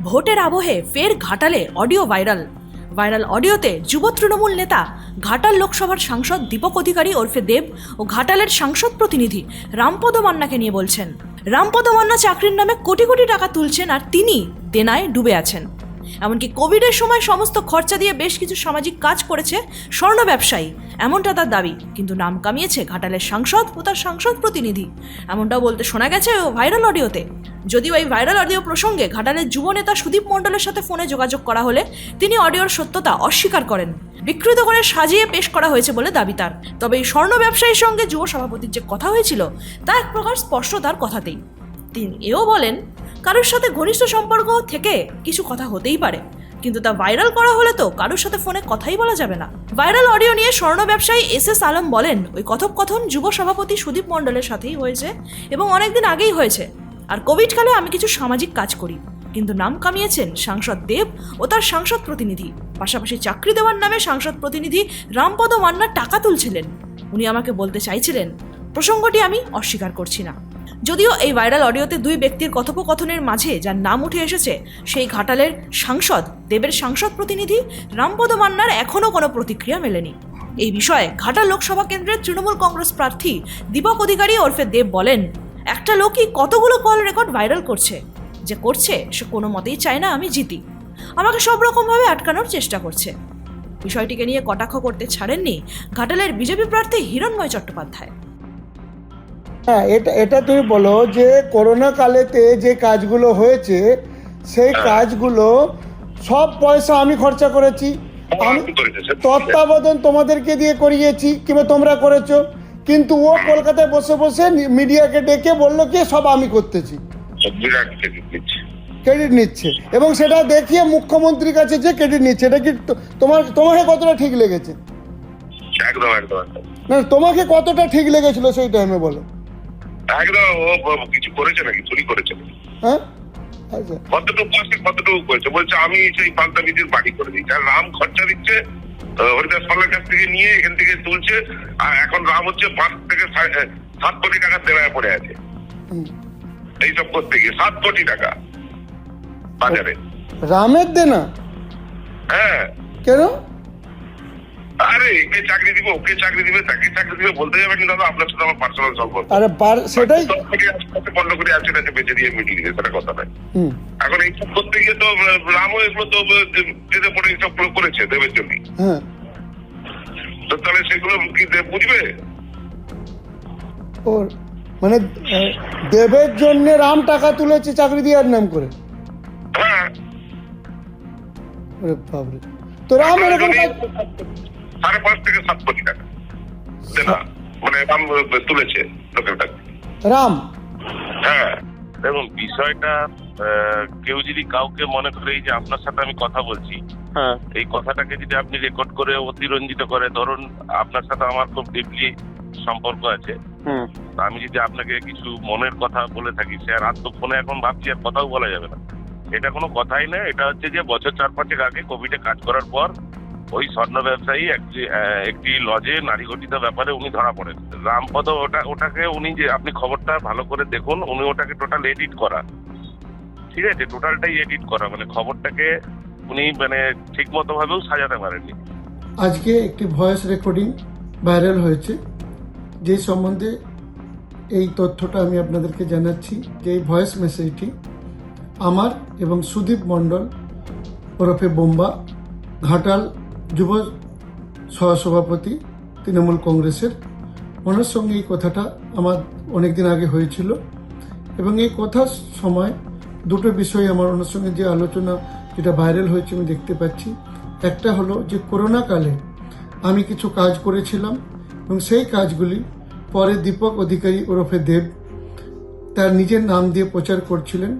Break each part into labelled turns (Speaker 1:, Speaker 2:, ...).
Speaker 1: ভোটের আবহে ফের ঘাটালে অডিও ভাইরাল। ভাইরাল অডিওতে যুব তৃণমূল নেতা, ঘাটাল লোকসভার সাংসদ দীপক অধিকারী ওরফে দেব ও ঘাটালের সাংসদ প্রতিনিধি রামপদ মান্নাকে নিয়ে বলছেন। রামপদ মান্না চাকরির নামে কোটি কোটি টাকা তুলছেন আর তিনি দেনায় ডুবে আছেন। এমনকি কোভিডের সময় সমস্ত খরচা দিয়ে বেশ কিছু সামাজিক কাজ করেছে স্বর্ণ ব্যবসায়ী। এমনটা তার দাবি, কিন্তু নাম কামিয়েছে ঘাটালের সাংসদ ও তার সাংসদ প্রতিনিধি। এমনটাও বলতে শোনা গেছে ও ভাইরাল অডিওতে। যদিও এই ভাইরাল অডিও প্রসঙ্গে ঘাটালের যুব নেতা সুদীপ মণ্ডলের সাথে ফোনে যোগাযোগ করা হলে তিনি অডিওর সত্যতা অস্বীকার করেন। বিকৃত করে সাজিয়ে পেশ করা হয়েছে বলে দাবি তার। তবে এই স্বর্ণ ব্যবসায়ীর সঙ্গে যুব সভাপতির যে কথা হয়েছিল, তা এক প্রকার স্পষ্ট তার কথাতেই। তিনি এও বলেন, কারোর সাথে ঘনিষ্ঠ সম্পর্ক থেকে কিছু কথা হতেই পারে, কিন্তু তা ভাইরাল করা হলে তো কারোর সাথে ফোনে কথাই বলা যাবে না। ভাইরাল অডিও নিয়ে স্বর্ণ ব্যবসায়ী এস এস আলম বলেন, ওই কথোপকথন যুব সভাপতি সুদীপ মণ্ডলের সাথেই হয়েছে এবং অনেকদিন আগেই হয়েছে। আর কোভিডকালে আমি কিছু সামাজিক কাজ করি, কিন্তু নাম কামিয়েছেন সাংসদ দেব ও তার সাংসদ প্রতিনিধি। পাশাপাশি চাকরি দেওয়ার নামে সাংসদ প্রতিনিধি রামপদ মান্না টাকা তুলছিলেন। উনি আমাকে বলতে চাইছিলেন, প্রসঙ্গটি আমি অস্বীকার করছি না। যদিও এই ভাইরাল অডিওতে দুই ব্যক্তির কথোপকথনের মাঝে যার নাম উঠে এসেছে, সেই ঘাটালের সাংসদ, দেবের সাংসদ প্রতিনিধি রামপদ মান্নার এখনও কোনো প্রতিক্রিয়া মেলেনি। এই বিষয়ে ঘাটাল লোকসভা কেন্দ্রের তৃণমূল কংগ্রেস প্রার্থী দীপক অধিকারী ওরফে দেব বলেন একটা লোকই কতগুলো কল রেকর্ড ভাইরাল করছে। যে করছে সে কোনো মতেই চায় না আমি জিতি। আমাকে সব রকমভাবে আটকানোর চেষ্টা করছে। বিষয়টিকে নিয়ে কটাক্ষ করতে ছাড়েননি ঘাটালের বিজেপি প্রার্থী হিরণময় চট্টোপাধ্যায়।
Speaker 2: হ্যাঁ এটা এটা তুমি বলো যে করোনা কালেতে যে কাজগুলো হয়েছে সেই কাজগুলো সব পয়সা আমি খরচা করেছি। আমি
Speaker 3: করেছেন, স্যার।
Speaker 2: তত্ত্বাবধান তোমাদেরকে দিয়ে করিয়েছি কিংবা তোমরা করেছ। কিন্তু ও কলকাতায় বসে বসে মিডিয়াকে ডেকে বলল কি সব আমি করতেছি।
Speaker 3: ক্রেডিট নিচ্ছে।
Speaker 2: এবং সেটা দেখিয়ে মুখ্যমন্ত্রীর কাছে যে ক্রেডিট নিচ্ছে এটা কি তোমার তোমাকে কতটা ঠিক লেগেছে?
Speaker 3: একদম একদম একদম।
Speaker 2: না তোমাকে কতটা ঠিক লেগেছিল সেই টাইমে বলো।
Speaker 3: একদম ও কিছু করেছে নাকি? চুরি করেছে?
Speaker 2: হ্যাঁ? আচ্ছা।
Speaker 3: কতটুকু কতটুকু করেছে? বলছে আমি সেই পাল্টা বিধির বাড়ি করে দিচ্ছি আর রাম খরচা দিচ্ছে হরিদাস পালের কাছ থেকে নিয়ে এখান থেকে তুলছে আর এখন রাম হচ্ছে পাঁচ থেকে সাত কোটি টাকা দেওয়ায় পড়ে আছে। এইসব করতে গিয়ে সাত কোটি টাকা বাজারে।
Speaker 2: রামের দেনা?
Speaker 3: হ্যাঁ।
Speaker 2: কেন?
Speaker 3: আরে একে চাকরি দিব ওকে চাকরি দিবে তাকে চাকরি দিবে বলতে যাবে কিন্তু দাদা আপনার সাথে আমার পার্সোনাল সম্পর্ক।
Speaker 2: আরে পার- সেটাই
Speaker 3: পনেরো কোটি আছে তাকে বেঁচে দিয়ে মিটিয়ে দিবে সেটা কথা
Speaker 2: হুম।
Speaker 3: এখন এইসব করতে গিয়ে তো রামও এগুলো তো যেতে পড়ে এইসব করেছে দেবের জন্য
Speaker 2: হ্যাঁ।
Speaker 3: তো তাহলে সেগুলো কি দেব বুঝবে?
Speaker 2: ওর মানে দেবের জন্য রাম টাকা তুলেছে চাকরি দেওয়ার নাম করে।
Speaker 3: হ্যাঁ।
Speaker 2: বাবরে তো রাম এরকম
Speaker 3: সাড়ে পাঁচ থেকে সাত কোটি টাকা। মানে রাম তুলেছে লোকের কাছে।
Speaker 2: রাম?
Speaker 3: হ্যাঁ।
Speaker 4: দেখুন বিষয়টা কেউ যদি কাউকে মনে করে যে আপনার সাথে আমি কথা বলছি
Speaker 5: হ্যাঁ
Speaker 4: এই কথাটাকে যদি আপনি রেকর্ড করে অতিরঞ্জিত করে ধরুন আপনার সাথে আমার খুব ডিপলি সম্পর্ক আছে। আমি যদি আপনাকে কিছু মনের কথা বলে থাকি সে আর আর তো ফোনে এখন ভাবছি আর কথাও বলা যাবে না। এটা কোনো কথাই না এটা হচ্ছে যে বছর চার পাঁচেক আগে কোভিডে কাজ করার পর ওই স্বর্ণ ব্যবসায়ী একটি একটি লজে নারী ঘটিত ব্যাপারে উনি ধরা পড়েন। রামপদ ওটা ওটাকে উনি যে আপনি খবরটা ভালো করে দেখুন উনি ওটাকে টোটাল এডিট করা। ঠিক আছে টোটালটাই এডিট করা মানে খবরটাকে উনি মানে ঠিক মতো ভাবেও সাজাতে পারেননি।
Speaker 2: আজকে একটি ভয়েস রেকর্ডিং ভাইরাল হয়েছে, যে সম্বন্ধে এই তথ্যটা আমি আপনাদেরকে জানাচ্ছি, যে এই ভয়েস মেসেজটি আমার এবং সুদীপ মণ্ডল ওরফে বোম্বা ঘাটাল যুব সহসভাপতি তৃণমূল কংগ্রেসের, ওনার সঙ্গে এই কথাটা আমার অনেকদিন আগে হয়েছিল এবং এই কথার সময় দুটো বিষয় আমার ওনার সঙ্গে যে আলোচনা যেটা ভাইরাল হয়েছে আমি দেখতে পাচ্ছি। একটা হলো যে করোনা কালে আমি কিছু কাজ করেছিলাম এবং সেই কাজগুলি পরে দীপক অধিকারী ওরফে দেব তার নিজের নাম দিয়ে প্রচার করছিলেন।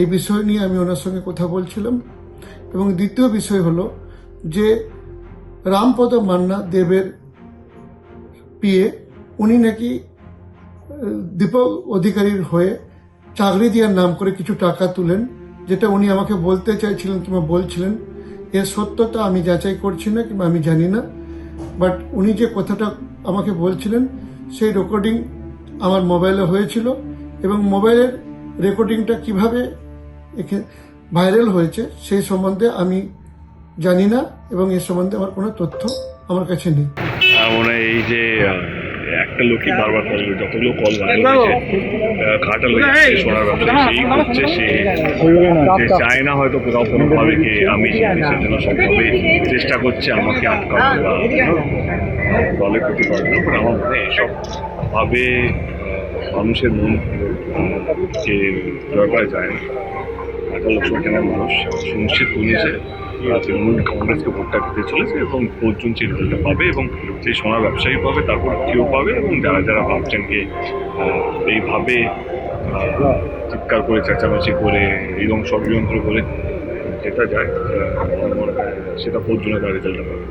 Speaker 2: এই বিষয় নিয়ে আমি ওনার সঙ্গে কথা বলছিলাম এবং দ্বিতীয় বিষয় হলো যে রামপদ মান্না দেবের পিয়ে উনি নাকি দীপক অধিকারীর হয়ে চাকরি দেওয়ার নাম করে কিছু টাকা তুলেন। যেটা উনি আমাকে বলতে চাইছিলেন কিংবা বলছিলেন এর সত্যতা আমি যাচাই করছি না কিংবা আমি জানি না। বাট উনি যে কথাটা আমাকে বলছিলেন, সেই রেকর্ডিং আমার মোবাইলে হয়েছিল এবং মোবাইলের রেকর্ডিংটা কীভাবে ভাইরাল হয়েছে সেই সম্বন্ধে আমি জানি না এবং এ সম্বন্ধে আমার কোনো তথ্য আমার কাছে নেই।
Speaker 5: এই যে একটা লোকই বারবার কল যতগুলো কল ভাইরাল হয়েছে খাটা লেগেছে সোনার ব্যবসা সেই করছে সে যে চায় না হয়তো কোথাও কোনোভাবে কে আমি সেই জন্য সবভাবে চেষ্টা করছে আমাকে আটকানো বা দলে ক্ষতি করে না আমার মনে এসব ভাবে মানুষের মন কে জয় করা যায় না একটা লক্ষ্য কেনার মানুষ সুনিশ্চিত পুলিশে তৃণমূল কংগ্রেসকে ভোটটা দিতে চলেছে এবং ভোট জুন সেই পাবে এবং সেই সোনার ব্যবসায়ী পাবে, তারপর কেউ পাবে এবং যারা যারা ভাবছেন যে এইভাবে চিৎকার করে, চেঁচামেচি করে এইরকম ষড়যন্ত্র করে যেটা যায় হয় সেটা জুনে তার রেজাল্টটা পাবে।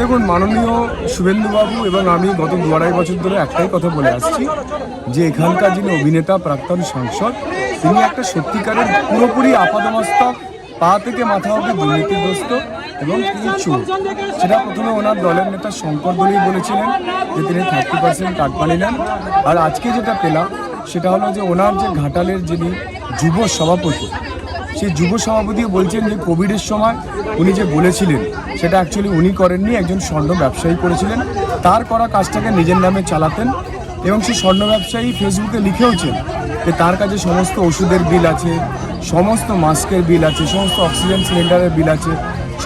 Speaker 6: দেখুন, মাননীয় শুভেন্দুবাবু এবং আমি গত দু আড়াই বছর ধরে একটাই কথা বলে আসছি যে এখানকার যিনি অভিনেতা, প্রাক্তন সাংসদ, তিনি একটা সত্যিকারের পুরোপুরি আপাদমস্তক পা থেকে মাথা অব্দি দুর্নীতিগ্রস্ত এবং চোর। সেটা প্রথমে ওনার দলের নেতা শঙ্কর দলই বলেছিলেন যে তিনি থার্টি পার্সেন্ট কাটমানি নেন। আর আজকে যেটা পেলাম, সেটা হলো যে ওনার যে ঘাটালের যিনি যুব সভাপতি, সেই যুব সভাপতিও বলছেন যে কোভিডের সময় উনি যে বলেছিলেন, সেটা অ্যাকচুয়ালি উনি করেননি, একজন স্বর্ণ ব্যবসায়ী করেছিলেন। তার করা কাজটাকে নিজের নামে চালাতেন এবং সেই স্বর্ণ ব্যবসায়ী ফেসবুকে লিখেওছেন তার কাছে সমস্ত ওষুধের বিল আছে সমস্ত মাস্কের বিল আছে সমস্ত অক্সিজেন সিলিন্ডারের বিল আছে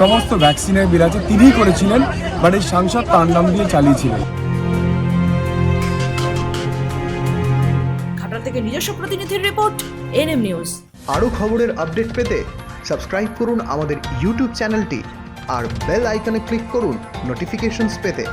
Speaker 6: সমস্ত ভ্যাকসিনের বিল আছে তিনিই করেছিলেন বাট এই সাংসদ তার নাম দিয়ে চালিয়েছিলেন।
Speaker 1: থেকে নিজস্ব প্রতিনিধির রিপোর্ট এনএম নিউজ।
Speaker 7: আরও খবরের আপডেট পেতে সাবস্ক্রাইব করুন আমাদের ইউটিউব চ্যানেলটি আর বেল আইকনে ক্লিক করুন নোটিফিকেশনস পেতে।